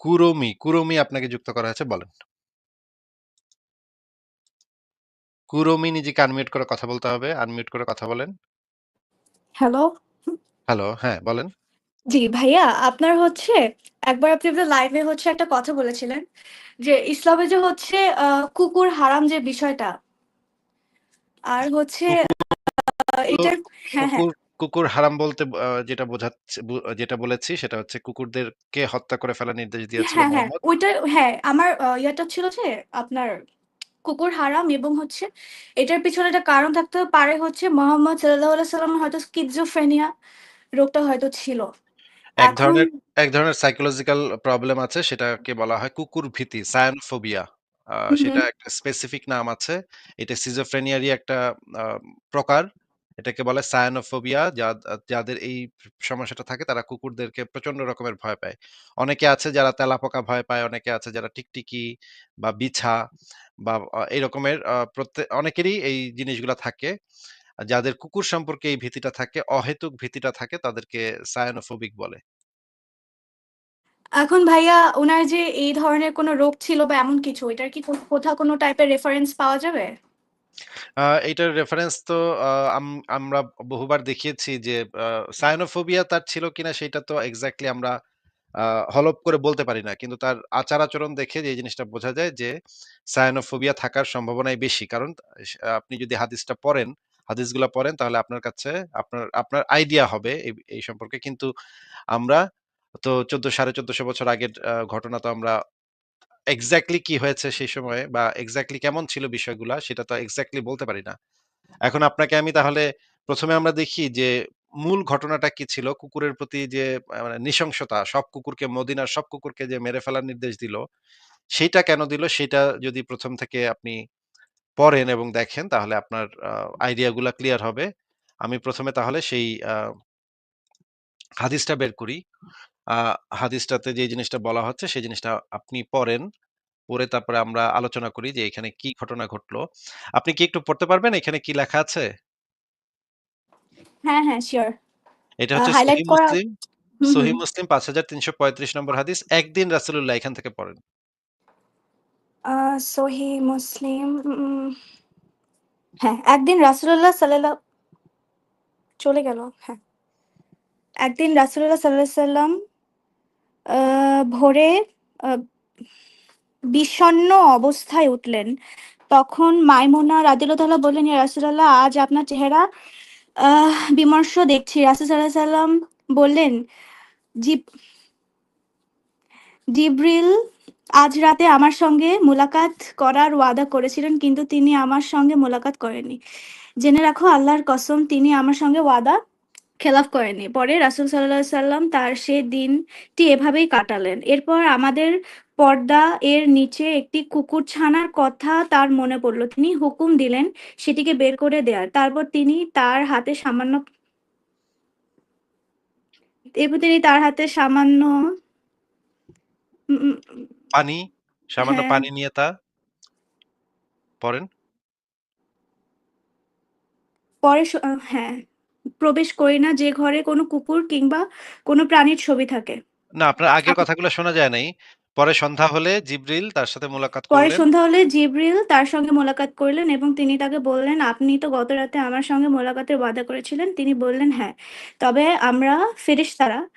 কুরমি, কুরমি আপনাকে যুক্ত করা হয়েছে বলেন। কুরমি নিজেকে আনমিউট করে কথা বলতে হবে। আনমিউট করে কথা বলেন। হ্যালো। হ্যালো, হ্যাঁ বলেন। জি, ভাইয়া আপনার হচ্ছে একবার আপনি আপনার লাইভে হচ্ছে একটা কথা বলেছিলেন যে, ইসলামে যে হচ্ছে আ কুকুর হারাম যে বিষয়টা আর হচ্ছে আ এটার হ্যাঁ, হ্যাঁ। কুকুর, কুকুর হারাম বলতে যেটা বোঝাচ্ছে যেটা বলেছি সেটা হচ্ছে কুকুরদেরকে হত্যা করে ফেলার নির্দেশ দিয়েছিল হ্যাঁ, হ্যাঁ। মোহাম্মদ। ওইটা হ্যাঁ, আমার ইয়েটা ছিল যে আপনার কুকুর হারাম এবং হচ্ছে এটার পিছনে একটা কারণ থাকতে পারে হচ্ছে মোহাম্মদ সাল্লাল্লাহু আলাইহি সাল্লামের হয়তো স্কিজোফ্রেনিয়া রোগটা হয়তো ছিল। এক এখন ধরনের এক ধরনের সাইকোলজিক্যাল প্রবলেম আছে সেটাকে বলা হয় কুকুর ভীতি, সায়ানোফোবিয়া। সেটা। একটা স্পেসিফিক নাম আছে। এটা সিজোফ্রেনিয়ারই একটা আ প্রকার। এটাকে বলে সায়ানোফোবিয়া। যাদের এই সমস্যাটা থাকে তারা কুকুরদেরকে প্রচণ্ড রকমের ভয় পায়। অনেকে আছে যারা তেলাপোকা ভয় পায়, অনেকে আছে যারা টিকটিকি বা বিছা বা এই রকমের আ প্রত্যে অনেকেরই এই জিনিসগুলা থাকে। যাদের কুকুর সম্পর্কে এই ভীতিটা থাকে, অহেতুক ভীতিটা থাকে তাদেরকে সায়ানোফোবিক বলে। এখন ভাইয়া উনার যে এই ধরনের কোনো রোগ ছিল বা এমন কিছু, এটার কি কোথাও কোনো টাইপের রেফারেন্স পাওয়া যাবে? এইটার রেফারেন্স তো আমরা বহুবার দেখিয়েছি যে সায়ানোফোবিয়া তার ছিল কিনা সেটা তো এক্সাক্টলি আমরা আ হলফ করে বলতে পারি না। কিন্তু তার আচার-আচরণ দেখে যে জিনিসটা বোঝা যায় যে সায়ানোফোবিয়া থাকার সম্ভাবনাই বেশি। কারণ আপনি যদি হাদিসটা পড়েন, হাদিসগুলা পড়েন তাহলে আপনার কাছে আপনার আপনার আইডিয়া হবে এই সম্পর্কে। কিন্তু আমরা তো ১৪ ১৪৫০ বছর আগের ঘটনা তো আমরা এক্সাক্টলি কি হয়েছে সেই সময়ে বা এক্সাক্টলি কেমন ছিল বিষয়গুলা সেটা তো এক্সাক্টলি বলতে পারি না। এখন আপনাকে আমি তাহলে প্রথমে আমরা দেখি যে মূল ঘটনাটা কি ছিল? কুকুরের প্রতি যে মানে নৃশংসতা, সব কুকুরকে মদিনার সব কুকুরকে যে মেরে ফেলার নির্দেশ দিল, সেটা কেন দিল? সেটা যদি প্রথম থেকে আপনি পড়েন এবং দেখেন তাহলে আপনার আ আইডিয়া গুলা ক্লিয়ার হবে। আমি প্রথমে তাহলে সেই হাদিসটা বের করি। আ হাদিসটাতে যে জিনিসটা বলা হচ্ছে সেই জিনিসটা আপনি পড়েন। পড়ে তারপরে আমরা আলোচনা করি যে এখানে কি ঘটনা ঘটলো। আপনি কি একটু পড়তে পারবেন এখানে কি লেখা আছে? হ্যাঁ, হ্যাঁ, সিউর। এটা আ হচ্ছে হাইলাইট সহিহ করা মুসলিম, হুম, হুম। সহিহ মুসলিম ৫৩৩৫ নম্বর হাদিস। একদিন রাসূলুল্লাহ এখান থেকে পড়েন। আ সহিহ মুসলিম উম হ্যাঁ, একদিন রাসূলুল্লাহ সাল্লাল্লাহু চলে গেল। হ্যাঁ। একদিন রাসূলুল্লাহ সাল্লাল্লাহু সাল্লাম ভোরে আ বিষণ্ণ অবস্থায় উঠলেন। তখন মাইমুনা রাদিয়াল্লাহু তাআলা বললেন, "ইয়া রাসূলাল্লাহ আজ আপনার চেহারা বিমর্ষ দেখছি।" রাসূল সাল্লাল্লাহু সাল্লাম বললেন, "জিব জিবরিল আজ রাতে আমার সঙ্গে মুলাকাত করার ওয়াদা করেছিলেন, কিন্তু তিনি আমার সঙ্গে মোলাকাত করেননি। জেনে রাখো আল্লাহর কসম তিনি আমার সঙ্গে ওয়াদা খেলাফ করেননি। পরে রাসূল আলাইহি সাল্লাম তার সে দিনটি এভাবেই কাটালেন। এরপর আমাদের পর্দা এর নিচে একটি কুকুর ছানার কথা তার মনে পড়ল তিনি হুকুম দিলেন সেটিকে বের করে দেয়ার। তারপর তিনি তার হাতে সামান্য এরপর তিনি তার হাতে সামান্য পানি, সামান্য হ্যাঁ। পানি নিয়ে তা পড়েন। পরে হ্যাঁ, প্রবেশ করি না যে ঘরে কোনো কুকুর কিংবা কোনো প্রাণীর ছবি থাকে। না আপনার আগের কথাগুলো শোনা যায় নাই। পরে সন্ধ্যা হলে জিবরিল তার সাথে মুলাকাত পরে করলেন। সন্ধ্যা হলে জিবরিল তার সঙ্গে মোলাকাত করলেন এবং তিনি তাকে বললেন, "আপনি তো গতরাতে আমার সঙ্গে মোলাকাতের ওয়াদা করেছিলেন।" তিনি বললেন, "হ্যাঁ। তবে আমরা ফেরেশতারা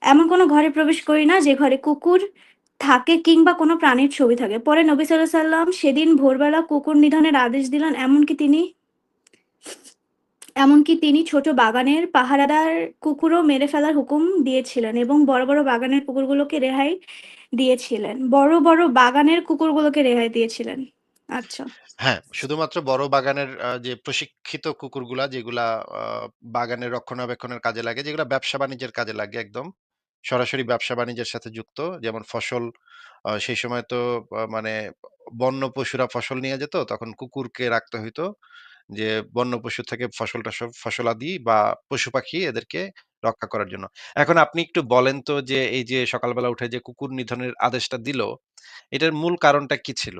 এমন কোনো ঘরে প্রবেশ করি না যে ঘরে কুকুর থাকে কিংবা কোনো প্রাণীর ছবি থাকে।" পরে নবী আলাইহি সাল্লাম সেদিন ভোরবেলা কুকুর নিধনের আদেশ দিলেন। এমনকি তিনি এমনকি তিনি ছোট বাগানের পাহারাদার কুকুরও মেরে ফেলার হুকুম দিয়েছিলেন এবং বড়, বড় বাগানের কুকুরগুলোকে রেহাই দিয়েছিলেন। বড়, বড় বাগানের কুকুরগুলোকে রেহাই দিয়েছিলেন। আচ্ছা। হ্যাঁ, শুধুমাত্র বড় বাগানের যে প্রশিক্ষিত কুকুরগুলা যেগুলা বাগানের রক্ষণাবেক্ষণের কাজে লাগে, যেগুলা ব্যবসা-বাণিজ্যের কাজে লাগে একদম। সরাসরি ব্যবসা-বাণিজ্যের সাথে যুক্ত। যেমন ফসল সেই সময় তো মানে বন্য পশুরা ফসল নিয়ে যেত, তখন কুকুরকে রাখতে হইতো। যে বন্য পশু থেকে ফসলটা সব ফসলাদি বা পশু-পাখি এদেরকে রক্ষা করার জন্য। এখন আপনি একটু বলেন তো যে এই যে সকালবেলা উঠে যে কুকুর নিধনের আদেশটা দিল, এটার মূল কারণটা কি ছিল?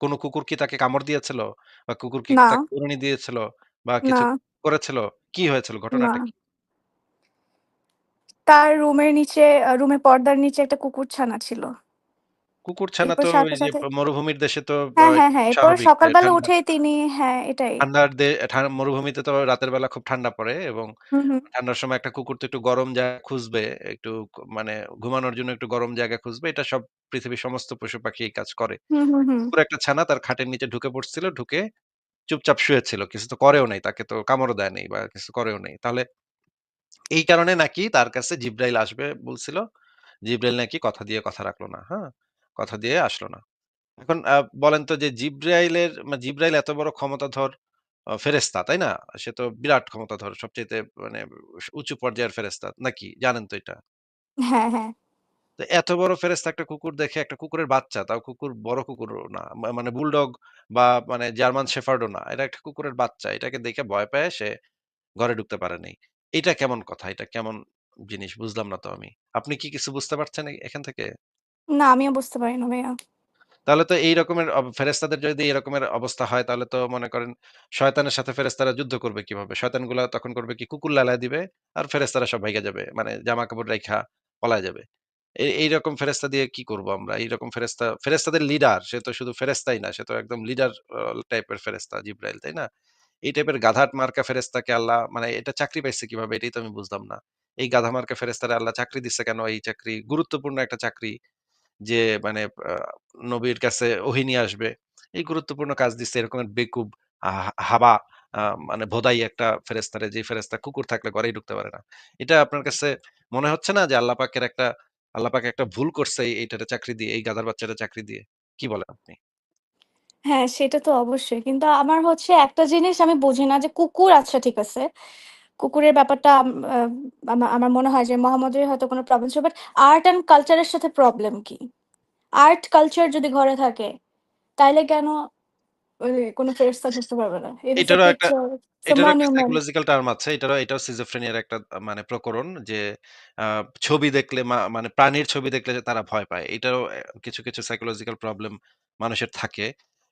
কোন কুকুর কি তাকে কামড় দিয়েছিল? বা কুকুর কি না, তাকে কামড়ানি দিয়েছিল? বা না, কিছু করেছিল? কি হয়েছিল? না। ঘটনাটা কি? তার রুমের নিচে আ রুমের পর্দার নিচে একটা কুকুরছানা ছিল। কুকুরছানা এরপর তো ওই যে সাথে মরুভূমির দেশে তো হ্যাঁ, হ্যাঁ, হ্যাঁ। এরপর স্বাভাবিক। তাই সকালবেলা ঠান্ডা উঠেই তিনি হ্যাঁ, এটাই। ঠান্ডার দে ঠা মরুভূমিতে তো রাতের বেলা খুব ঠান্ডা পড়ে এবং হুম, হুম। ঠান্ডার সময় একটা কুকুর তো একটু গরম জায়গা খুঁজবে, একটু ক মানে ঘুমানোর জন্য একটু গরম জায়গা খুঁজবে। এটা সব পৃথিবীর সমস্ত পশু-পাখি এই কাজ করে। হুম, হুম, হুম। কুকুর একটা ছানা তার খাটের নিচে ঢুকে পড়ছিল, ঢুকে চুপচাপ শুয়েছিল। কিছু তো করেও নাই। তাকে তো কামড়ও দেয় নাই বা কিছু করেও নাই। তাহলে এই কারণে নাকি তার কাছে জিব্রাইল আসবে বলছিল। জিব্রাইল নাকি কথা দিয়ে কথা রাখল না। হ্যাঁ? কথা দিয়ে আসলো না। এখন বলেন তো যে জিব্রাইলের জিব্রাইল এত বড় ক্ষমতাধর আ ফেরেশতা, তাই না? সে তো বিরাট ক্ষমতাধর। সবচাইতে মানে উঁচু পর্যায়ের ফেরেশতা নাকি? জানেন তো এটা? হ্যাঁ, হ্যাঁ। তো এত বড় ফেরেশতা একটা কুকুর দেখে একটা কুকুরের বাচ্চা, তাও কুকুর বড় কুকুরও না। মানে বুলডগ বা মানে জার্মান শেফার্ডও না। এটা একটা কুকুরের বাচ্চা। এটাকে দেখে ভয় পেয়ে সে ঘরে ঢুকতে পারে নাই। এটা কেমন কথা? এটা কেমন জিনিস বুঝলাম না তো আমি। আপনি কি কিছু বুঝতে পারছেন এখান থেকে? না আমিও বুঝতে পারি না ভাইয়া। তাহলে তো এই রকমের অব ফেরেশতাদের যদি এই রকমের অবস্থা হয় তাহলে তো মনে করেন শয়তানের সাথে ফেরেশতারা যুদ্ধ করবে কীভাবে? শয়তানগুলা তখন করবে কি কুকুর লালায় দিবে আর ফেরেশতারা সব ভাইগা যাবে। মানে জামা-কাপড় রাইখা পলায় যাবে। এই এইরকম ফেরেশতা দিয়ে কি করব আমরা? এইরকম ফেরেশতা ফেরেশতাদের লিডার সে তো শুধু ফেরেশতাই না, সে তো একদম লিডার টাইপের ফেরেশতা জিব্রাইল, তাই না? এই টাইপের গাধাট মার্কা ফেরেশতাকে আল্লাহ মানে এটা চাকরি পাইছে কীভাবে? এটাই তো আমি বুঝলাম না। এই গাধা মার্কা ফেরেশতারে আল্লাহ চাকরি দিচ্ছে কেন? এই চাকরি গুরুত্বপূর্ণ একটা চাকরি। যে মানে নবীর কাছে ওহী আসবে। এই গুরুত্বপূর্ণ কাজ দিচ্ছে এরকম বেকুব হাবা মানে ভোদাই একটা ফেরেশতারে যে ফেরেশতা কুকুর থাকলে ঘরেই ঢুকতে পারে না। এটা আপনার কাছে মনে হচ্ছে না যে আল্লাহ পাকের একটা আল্লাহ পাক একটা ভুল করছে এই এইটারে চাকরি দিয়ে, এই গাধার বাচ্চাটা চাকরি দিয়ে? কি বলেন আপনি? হ্যাঁ, সেটা তো অবশ্যই। কিন্তু আমার হচ্ছে একটা জিনিস আমি বুঝি না যে কুকুর আচ্ছা ঠিক আছে। কুকুরের ব্যাপারটা আমার মনে হয় যে মোহাম্মদের হয়তো কোনো প্রবলেম ছিল। বাট আর্ট অ্যান্ড কালচার এর সাথে প্রবলেম কি? আর্ট কালচার যদি ঘরে থাকে তাইলে কেন কোনো ফেরেশতা ঢুকতে পারবে না? এটারও একটা এটারও একটা সাইকোলজিক্যাল টার্ম আছে। এটারও এটাও সিজোফ্রেনিয়ার একটা মানে প্রকরণ যে ছবি দেখলে মানে প্রাণীর ছবি দেখলে তারা ভয় পায়। এটারও কিছু, কিছু সাইকোলজিক্যাল প্রবলেম মানুষের থাকে।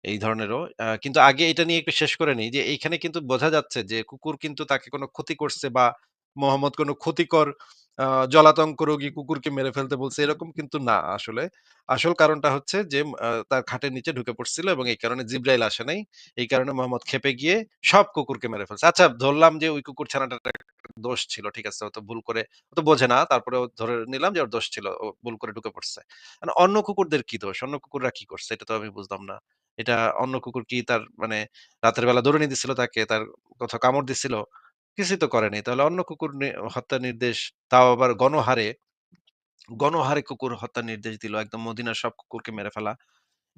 এই ধরনেরও। কিন্তু আগে এটা নিয়ে একটু শেষ করে নিই যে, এইখানে কিন্তু বোঝা যাচ্ছে যে, কুকুর কিন্তু তাকে কোনো ক্ষতি করছে বা মোহাম্মদ কোনো ক্ষতিকর আ জলাতঙ্ক রোগী কুকুরকে মেরে ফেলতে বলছে, এরকম কিন্তু না আসলে। আসল কারণটা হচ্ছে যে তার খাটের নিচে ঢুকে পড়ছিল এবং এই কারণে জিব্রাইল আসে নাই। এই কারণে মোহাম্মদ ক্ষেপে গিয়ে সব কুকুরকে মেরে ফেলছে। আচ্ছা ধরলাম যে ওই কুকুর একটা দোষ ছিল। ঠিক আছে। ও তো ভুল করে ও তো বোঝে না। তারপরেও ধরে নিলাম যে ওর দোষ ছিল। ও ভুল করে ঢুকে পড়ছে। মানে অন্য কুকুরদের কি দোষ? অন্য কুকুররা কি করছে? এটা তো আমি বুঝলাম না। এটা অন্য কুকুর কি তার মানে রাতের বেলা দৌড়ানি দিছিল তাকে? তার কোথাও কামড় দিছিল? কিছুই তো করে নাই। তাহলে অন্য কুকুর নি হত্যার নির্দেশ তাও আবার গণহারে, গণহারে কুকুর হত্যার নির্দেশ দিল। একদম মদিনার সব কুকুরকে মেরে ফেলা।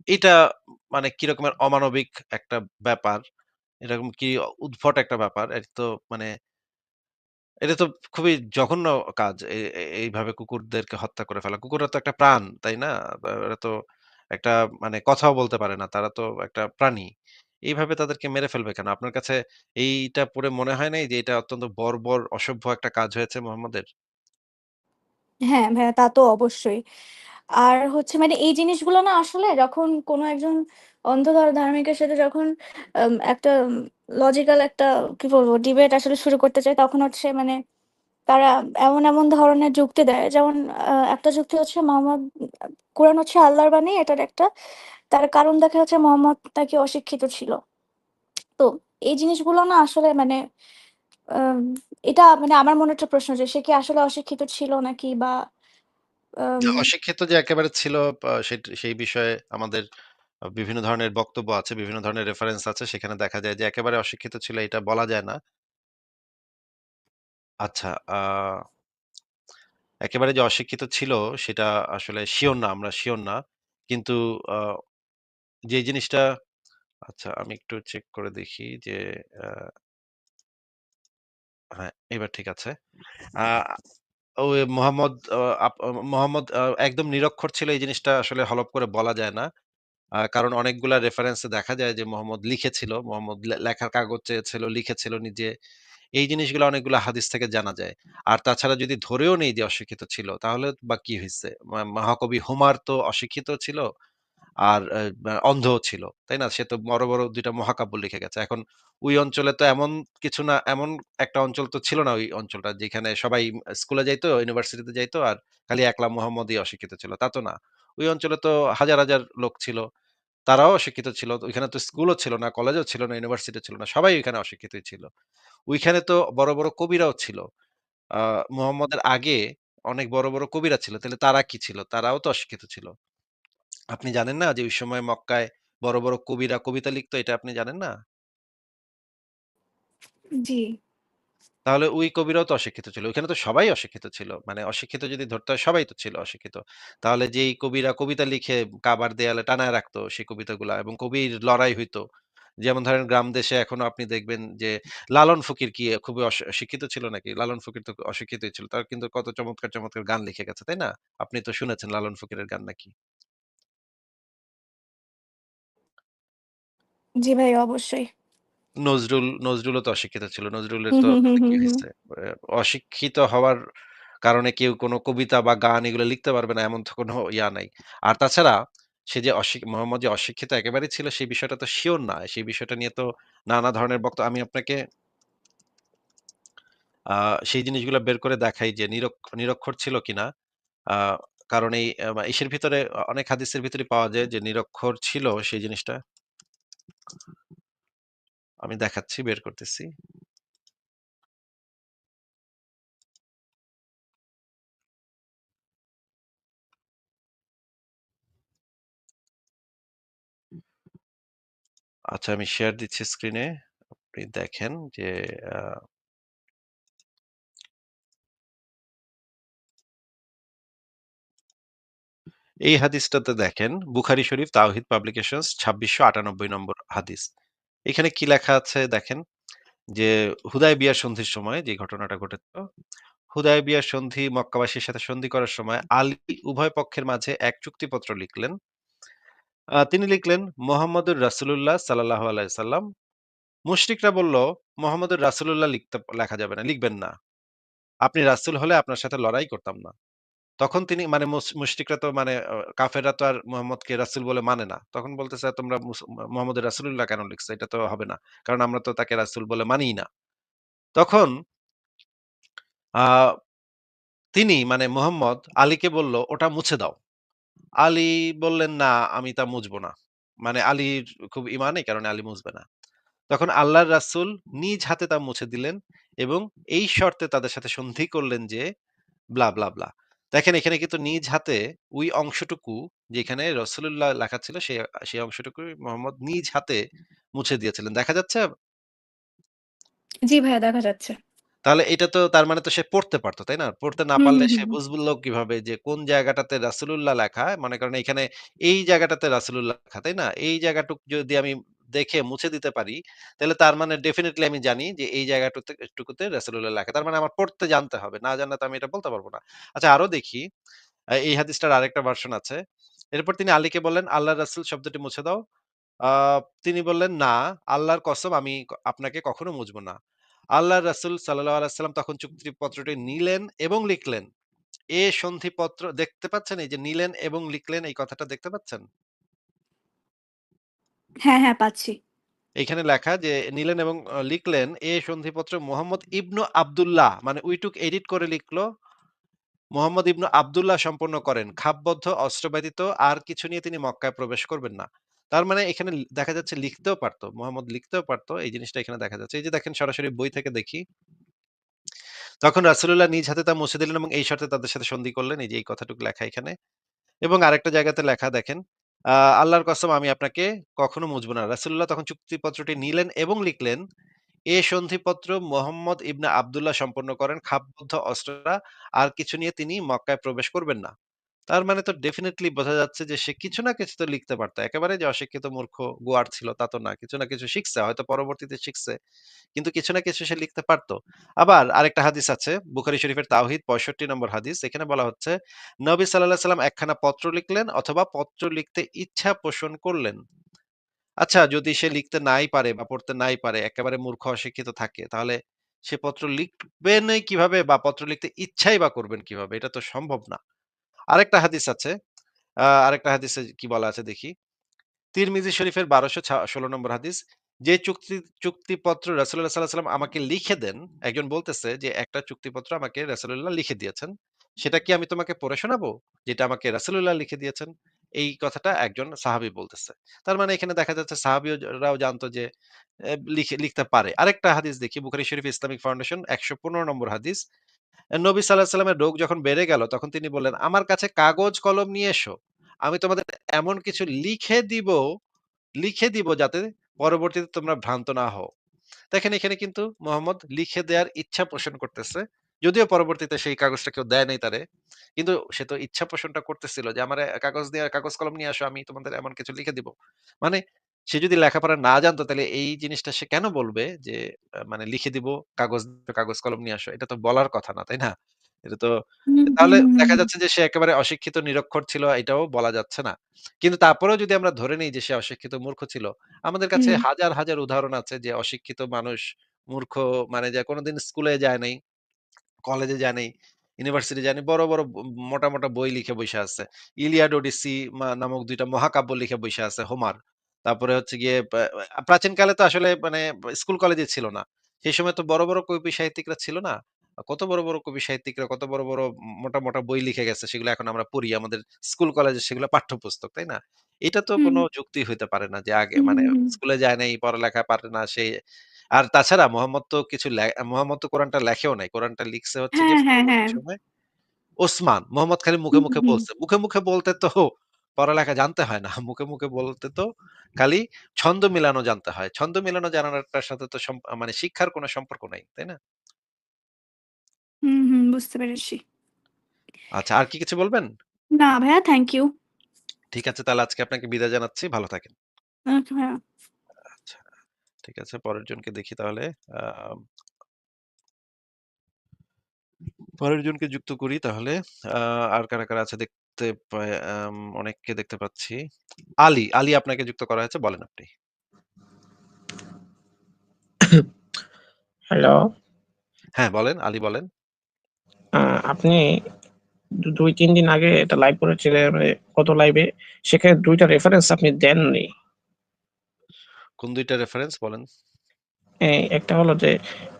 এটা মানে কি রকমের অমানবিক একটা ব্যাপার। এরকম কি উদ্ভট একটা ব্যাপার। এটা তো মানে এটা তো খুবই জঘন্য কাজ। এইভাবে কুকুরদেরকে হত্যা করে ফেলা। কুকুররা তো একটা প্রাণ, তাই না? ওরা তো একটা মানে কথাও বলতে পারে না। তারা তো একটা প্রাণী। এইভাবে তাদেরকে মেরে ফেলবে কেন? আপনার কাছে এইটা পড়ে মনে হয় নাই যে এটা অত্যন্ত বর্বর, অসভ্য একটা কাজ হয়েছে মোহাম্মদের? হ্যাঁ, ভাইয়া তা তো অবশ্যই। আর হচ্ছে মানে এই জিনিসগুলো না আসলে যখন কোনো একজন অন্ধ ধর ধার্মিকের সাথে যখন একটা লজিক্যাল একটা কি বলব ডিবেট আসলে শুরু করতে চায় তখন হচ্ছে মানে তারা এমন, এমন ধরনের যুক্তি দেয়। যেমন একটা যুক্তি হচ্ছে মোহাম্মদ কোরআন হচ্ছে আল্লাহর বাণী এটার একটা তার কারণ দেখা যাচ্ছে মোহাম্মদ নাকি অশিক্ষিত ছিল। তো এই জিনিসগুলো না আসলে মানে এটা মানে আমার মনে একটা প্রশ্ন যে সে কি আসলে অশিক্ষিত ছিল নাকি বা অশিক্ষিত যে একেবারে ছিল আ সেট সেই বিষয়ে আমাদের বিভিন্ন ধরনের বক্তব্য আছে, বিভিন্ন ধরনের রেফারেন্স আছে। সেখানে দেখা যায় যে একেবারে অশিক্ষিত ছিল এটা বলা যায় না। আচ্ছা, একেবারে যে অশিক্ষিত ছিল সেটা আসলে সিওর না, আমরা সিওর না। কিন্তু যে জিনিসটা আচ্ছা আমি একটু চেক করে দেখি যে হ্যাঁ, এবার ঠিক আছে। আ মোহাম্মদ মোহাম্মদ একদম নিরক্ষর ছিল এই জিনিসটা আসলে হলফ করে বলা যায় না। কারণ অনেকগুলা রেফারেন্সে দেখা যায় যে মোহাম্মদ লিখেছিল। মোহাম্মদ লেখার কাগজ চেয়েছিল, লিখেছিল নিজে। এই জিনিসগুলো অনেকগুলো হাদিস থেকে জানা যায়। আর তাছাড়া যদি ধরেও নেই যে অশিক্ষিত ছিল, তাহলে বা কি হয়েছে মহাকবি হুমার তো অশিক্ষিত ছিল। আর অন্ধও ছিল। তাই না? সে তো বড়, বড় দুইটা মহাকাব্য লিখে গেছে। এখন ওই অঞ্চলে তো এমন কিছু না এমন একটা অঞ্চল তো ছিল না ওই অঞ্চলটা যেখানে সবাই স্কুলে যাইতো, ইউনিভার্সিটিতে যাইতো আর খালি একলা মোহাম্মদই অশিক্ষিত ছিল। তা তো না। ওই অঞ্চলে তো হাজার, হাজার লোক ছিল। তারাও অশিক্ষিত ছিল। ওইখানে তো স্কুলও ছিল না, কলেজও ছিল না, ইউনিভার্সিটিও ছিল না। সবাই ওইখানে অশিক্ষিতই ছিল। ওইখানে তো বড়, বড় কবিরাও ছিল। আ মুহাম্মদের আগে অনেক বড়, বড় কবিরা ছিল। তাহলে তারা কি ছিল? তারাও তো অশিক্ষিত ছিল। আপনি জানেন না যে ওই সময় মক্কায় বড়, বড় কবিরা কবিতা লিখতো এটা আপনি জানেন না? জি। তাহলে ওই কবিরাও তো অশিক্ষিত ছিল। ওইখানে তো সবাই অশিক্ষিত ছিল। মানে অশিক্ষিত যদি ধরতে হয় সবাই তো ছিল অশিক্ষিত। তাহলে যেই কবিরা কবিতা লিখে কাবার দেয়ালে টানায় রাখতো সেই কবিতাগুলা এবং কবির লড়াই হইতো। যেমন ধরেন গ্রাম দেশে এখনও আপনি দেখবেন যে লালন ফকির কি খুবই অশ ছিল নাকি? লালন ফকির তো অশিক্ষিতই ছিল। তারা কিন্তু কত চমৎকার, চমৎকার গান লিখে গেছে, তাই না? আপনি তো শুনেছেন লালন ফকিরের গান নাকি? জি ভাই অবশ্যই। নজরুল, নজরুলও তো অশিক্ষিত ছিল। নজরুলের হুম, তো হুম, হুম, মানে কি হুম, হুম। হইছে? অশিক্ষিত হওয়ার কারণে কেউ কোনো কবিতা বা গান এগুলো লিখতে পারবে না এমন তো কোনো ইয়া নাই। আর তাছাড়া সে যে অশি মোহাম্মদ যে অশিক্ষিত একেবারেই ছিল সেই বিষয়টা তো শিওর না। সেই বিষয়টা নিয়ে তো নানা ধরনের বক্ত আমি আপনাকে আ সেই জিনিসগুলা বের করে দেখাই যে নিরক্ষ নিরক্ষর ছিল কিনা। আ কারণ এই আ ইসের ভিতরে অনেক হাদিসের ভিতরে পাওয়া যায় যে নিরক্ষর ছিল সেই জিনিসটা। আমি দেখাচ্ছি, বের করতেছি। আচ্ছা আমি শেয়ার দিচ্ছি স্ক্রিনে। আপনি দেখেন যে এই হাদিসটাতে দেখেন বুখারি শরীফ তাওহীদ পাবলিকেশনস ২৬৯৮ নম্বর হাদিস। এখানে কি লেখা আছে দেখেন যে হুদায়বিয়ার সন্ধির সময় যে ঘটনাটা ঘটেছিল, হুদায়বিয়ার সন্ধি মক্কাবাসীর সাথে সন্ধি করার সময় আলী উভয় পক্ষের মাঝে এক চুক্তিপত্র লিখলেন। তিনি লিখলেন মোহাম্মদুর রাসূলুল্লাহ সাল্লাল্লাহু আলাইহি সাল্লাম। মুশরিকরা বলল, "মোহাম্মদুর রাসূলুল্লাহ লিখতে লেখা যাবে না, লিখবেন না। আপনি রাসূল হলে আপনার সাথে লড়াই করতাম না।" তখন তিনি মানে মুশরিকরা তো মানে অ কাফেররা তো আর মুহাম্মদকে রাসূল বলে মানে না। তখন বলতেছে, "তোমরা মুস রাসূলুল্লাহ কেন লিখছো? এটা তো হবে না। কারণ আমরা তো তাকে রাসূল বলে মানিই না।" তখন তিনি মানে মুহাম্মদ আলীকে বলল, "ওটা মুছে দাও।" আলী বললেন, "না, আমি তা মুছব না।" মানে আলীর খুব এই কারণে আলী মুছবে না। তখন আল্লাহর রাসূল নিজ হাতে তা মুছে দিলেন এবং এই শর্তে তাদের সাথে সন্ধি করলেন যে ব্লা, ব্লা, ব্লা। দেখেন এখানে কিন্তু নিজ হাতে ওই অংশটুকু যেখানে রাসূলুল্লাহ লেখা ছিল সে সেই অংশটুকুই মোহাম্মদ নিজ হাতে মুছে দিয়েছিলেন। দেখা যাচ্ছে? জি ভাইয়া দেখা যাচ্ছে। তাহলে এটা তো তার মানে তো সে পড়তে পারতো তাই না? পড়তে না হুম, পারলে হুম, সে হুম। বুঝলো কীভাবে যে কোন জায়গাটাতে রাসূলুল্লাহ লেখা, মনে করেন এখানে এই জায়গাটাতে রাসূলুল্লাহ লেখা, তাই না? এই জায়গাটুক যদি আমি দেখে মুছে দিতে পারি, তাহলে তার মানে ডেফিনিটলি আমি জানি যে এই জায়গাটুতে টুকুতে রাসূলুল্লাহ লেখা। তার মানে আমার পড়তে জানতে হবে। না জানলে তো আমি এটা বলতে পারব না। আচ্ছা আরও দেখি এই হাদিসটার আরেকটা ভার্সন আছে। এরপর তিনি আলীকে বললেন, "আল্লাহর রাসূল শব্দটি মুছে দাও।" তিনি বললেন, "না, আল্লাহর কসম আমি আপনাকে কখনো মুছবো না।" আল্লাহ রাসূল সাল্লাল্লাহু আলাইহি ওয়াসাল্লাম তখন চুক্তিপত্রটি নিলেন এবং লিখলেন। এ সন্ধিপত্র দেখতে পাচ্ছেন? এই যে নিলেন এবং লিখলেন এই কথাটা দেখতে পাচ্ছেন? হ্যাঁ, হ্যাঁ পাচ্ছি। এইখানে লেখা যে নিলেন এবং লিখলেন, "এ সন্ধিপত্র মুহাম্মদ ইবনু আব্দুল্লাহ" মানে ওইটুক এডিট করে লিখলো মোহাম্মদ ইবনু আব্দুল্লাহ সম্পন্ন করেন। খাপবদ্ধ অস্ত্র ব্যতীত আর কিছু নিয়ে তিনি মক্কায় প্রবেশ করবেন না। তার মানে এখানে দেখা যাচ্ছে লিখতেও পারত। মোহাম্মদ লিখতেও পারত। এই জিনিসটা এখানে দেখা যাচ্ছে। এই যে দেখেন সরাসরি বই থেকে দেখি। তখন রাসূলুল্লাহ নিজ হাতে তা মুছে দিলেন এবং এই শর্তে তাদের সাথে সন্ধি করলেন। এই যে এই কথাটুকু লেখা এখানে। এবং আরেকটা জায়গাতে লেখা দেখেন, আল্লাহর কসম আমি আপনাকে কখনো মুজব না। রাসুল্লাহ তখন চুক্তিপত্রটি নিলেন এবং লিখলেন, এ সন্ধিপত্র মোহাম্মদ ইবনা আবদুল্লাহ সম্পন্ন করেন। খাপবদ্ধ অস্ত্ররা আর কিছু নিয়ে তিনি মক্কায় প্রবেশ করবেন না। তার মানে তো ডেফিনিটলি বোঝা যাচ্ছে যে সে কিছু না কিছু তো লিখতে পারত। একেবারে যে অশিক্ষিত মূর্খ গোয়ার ছিল তা তো না। কিছু না কিছু শিখছে। হয়তো পরবর্তীতে শিখছে। কিন্তু কিছু না কিছু সে লিখতে পারত। আবার আরেকটা হাদিস আছে বুখারী শরীফের তাওহীদ ৬৫ নম্বর হাদিস। এখানে বলা হচ্ছে, নবী আলাইহি সাল্লাম একখানা পত্র লিখলেন অথবা পত্র লিখতে ইচ্ছা পোষণ করলেন। আচ্ছা যদি সে লিখতে নাই পারে বা পড়তে নাই পারে, একেবারে মূর্খ অশিক্ষিত থাকে, তাহলে সে পত্র লিখবেনই কীভাবে বা পত্র লিখতে ইচ্ছাই বা করবেন কীভাবে? এটা তো সম্ভব না। আরেকটা হাদিস আছে। আরেকটা হাদিসে কি বলা আছে দেখি। তিরমিজি শরীফের ১২০৬ ১৬ নম্বর হাদিস। যে চুক্তি চুক্তিপত্র রাসূলুল্লাহ সাল্লাল্লাহু আলাইহি ওয়াসাল্লাম আমাকে লিখে দেন, একজন বলতেছে যে, "একটা চুক্তিপত্র আমাকে রাসূলুল্লাহ লিখে দিয়েছেন। সেটা কি আমি তোমাকে পড়ে শোনাবো? যেটা আমাকে রাসূলুল্লাহ লিখে দিয়েছেন?" এই কথাটা একজন সাহাবী বলতেছে। তার মানে এখানে দেখা যাচ্ছে সাহাবীও রাও জানতো যে লিখে লিখতে পারে। আরেকটা হাদিস দেখি বুখারী শরীফ ইসলামিক ফাউন্ডেশন ১১৫ নম্বর হাদিস। নবী সাল্লাল্লাহু আলাইহি ওয়াসাল্লামের রোগ যখন বেড়ে গেল তখন তিনি বললেন, "আমার কাছে কাগজ কলম নিয়ে এসো। আমি তোমাদের এমন কিছু লিখে দিব লিখে দিব যাতে পরবর্তীতে তোমরা ভ্রান্ত না হও।" দেখেন এখানে কিন্তু মোহাম্মদ লিখে দেয়ার ইচ্ছা পোষণ করতেছে। যদিও পরবর্তীতে সেই কাগজটা কেউ দেয় নাই তারে। কিন্তু সে তো ইচ্ছা পোষণটা করতেছিল যে, "আমারে কাগজ দিয়ে কাগজ কলম নিয়ে আসো। আমি তোমাদের এমন কিছু লিখে দিব।" মানে সে যদি লেখাপড়া না জানতো তাহলে এই জিনিসটা সে কেন বলবে যে মানে লিখে দিব কাগজ কাগজ কলম নিয়ে আসো। এটা তো বলার কথা না, তাই না? এটা তো হুম, তাহলে হুম, দেখা হুম। যাচ্ছে যে সে একেবারে অশিক্ষিত নিরক্ষর ছিল এটাও বলা যাচ্ছে না। কিন্তু তারপরেও যদি আমরা ধরে নেই যে সে অশিক্ষিত মূর্খ ছিল, আমাদের কাছে হুম, হাজার, হাজার উদাহরণ আছে যে অশিক্ষিত মানুষ মূর্খ মানে যে কোনোদিন স্কুলে যায় নাই, কলেজে যায় নাই, ইউনিভার্সিটি নাই। বড়, বড় ব মোটা, মোটা বই লিখে বইসা আছে। 'ইলিয়াড ওডিসি' মা নামক দুইটা মহাকাব্য লিখে বইসা আছে 'হোমার'। তারপরে হচ্ছে গিয়ে আ প্রাচীনকালে তো আসলে মানে স্কুল কলেজে ছিল না। সেই সময় তো বড়, বড় কবি সাহিত্যিকরা ছিল না। কত বড়, বড় কবি সাহিত্যিকরা কত বড়, বড় মোটা, মোটা বই লিখে গেছে। সেগুলো এখন আমরা পড়ি। আমাদের স্কুল কলেজে সেগুলো পাঠ্যপুস্তক, তাই না? এটা তো কোনো হুম, যুক্তি হইতে পারে না যে আগে মানে হুম। স্কুলে যায় নাই, পড়ালেখা পারে না সে আর তাছাড়া মোহাম্মদ তো কিছু লে মোহাম্মদ তো কোরআনটা লেখেও নাই। কোরআনটা লিখছে হচ্ছে হ্যাঁ, গিয়ে হ্যাঁ, পরবর্তী হ্যাঁ। সময়ে ওসমান। মোহাম্মদ খালি মুখে, হুম, মুখে হুম। বলছে। মুখে, মুখে বলতে তো পড়ালেখা জানতে হয় না। মুখে, মুখে বলতে তো খালি ছন্দ মিলানো জানতে হয়। ছন্দ মিলানো জানাটার সাথে তো মানে শিক্ষার কোনো সম্পর্ক নাই। তাই না? হুম, হুম, বুঝতে পেরেছি। আচ্ছা আর কি কিছু বলবেন? না ভাইয়া থ্যাংক ইউ। ঠিক আছে তাহলে আজকে আপনাকে বিদায় জানাচ্ছি। ভালো থাকেন। ওকে ভাইয়া। আচ্ছা ঠিক আছে পরের জনকে দেখি তাহলে। আ পরের জনকে যুক্ত করি তাহলে। আর কারা, কারা আছে দেখতে পাই আম অনেককে দেখতে পাচ্ছি। আলী, আলী আপনাকে যুক্ত করা হয়েছে বলেন আপনি। হ্যালো। হ্যাঁ, বলেন, আলী বলেন। আ আপনি দু ২-৩ দিন আগে এটা লাইভ করেছিলেন মানে গত লাইভে সেখানে ২ টা রেফারেন্স আপনি দেননি। কোন ২ টা রেফারেন্স বলেন? এ একটা হলো যে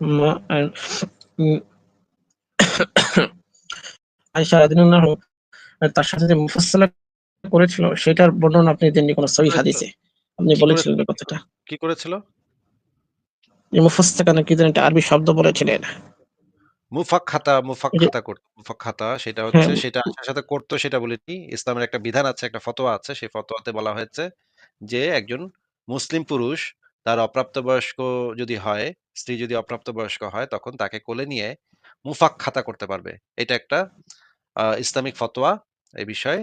ম আ উম আয়েশা রাদিয়াল্লাহু তার সাথে যে মুফাসসালা করেছিল সেটার বর্ণনা আপনি দেননি কোন সহিহ করেছিল? হাদিসে। আপনি বলেছিলেন কথাটা। কি করেছিল? যে মুফাসসাকা না কি একটা আরবি শব্দ বলেছিলেন। যে মুফাক্কাতা করত। মুফাক্কাতা সেটা হ্যাঁ, হচ্ছে সেটা আয়েশার সাথে করত সেটা বলিনি। ইসলামের একটা বিধান আছে, একটা ফতোয়া আছে। সেই ফতোয়াতে বলা হয়েছে যে একজন মুসলিম পুরুষ তার অপ্রাপ্তবয়স্ক যদি হয়, স্ত্রী যদি অপ্রাপ্তবয়স্ক হয় তখন তাকে কোলে নিয়ে মুফাক্কাতা করতে পারবে। এটা একটা ইসলামিক ফতোয়া এই বিষয়ে।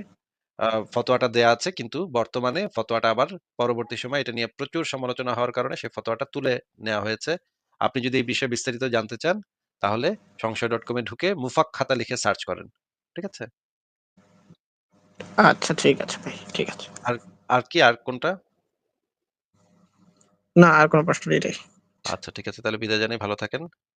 ফতোয়াটা দেয়া আছে কিন্তু বর্তমানে ফতোয়াটা আবার পরবর্তী সময়ে এটা নিয়ে প্রচুর সমালোচনা হওয়ার কারণে সেই ফতোয়াটা তুলে নেওয়া হয়েছে। আপনি যদি এই বিষয়ে বিস্তারিত জানতে চান তাহলে সংশয়.com এ ঢুকে মুফাক খাতা লিখে সার্চ করেন। ঠিক আছে? আচ্ছা ঠিক আছে ভাই, ঠিক আছে। আর আর কি আর কোনটা? না আর কোন প্রশ্ন নেই। আচ্ছা ঠিক আছে তাহলে বিদায় জানাই। ভালো থাকেন।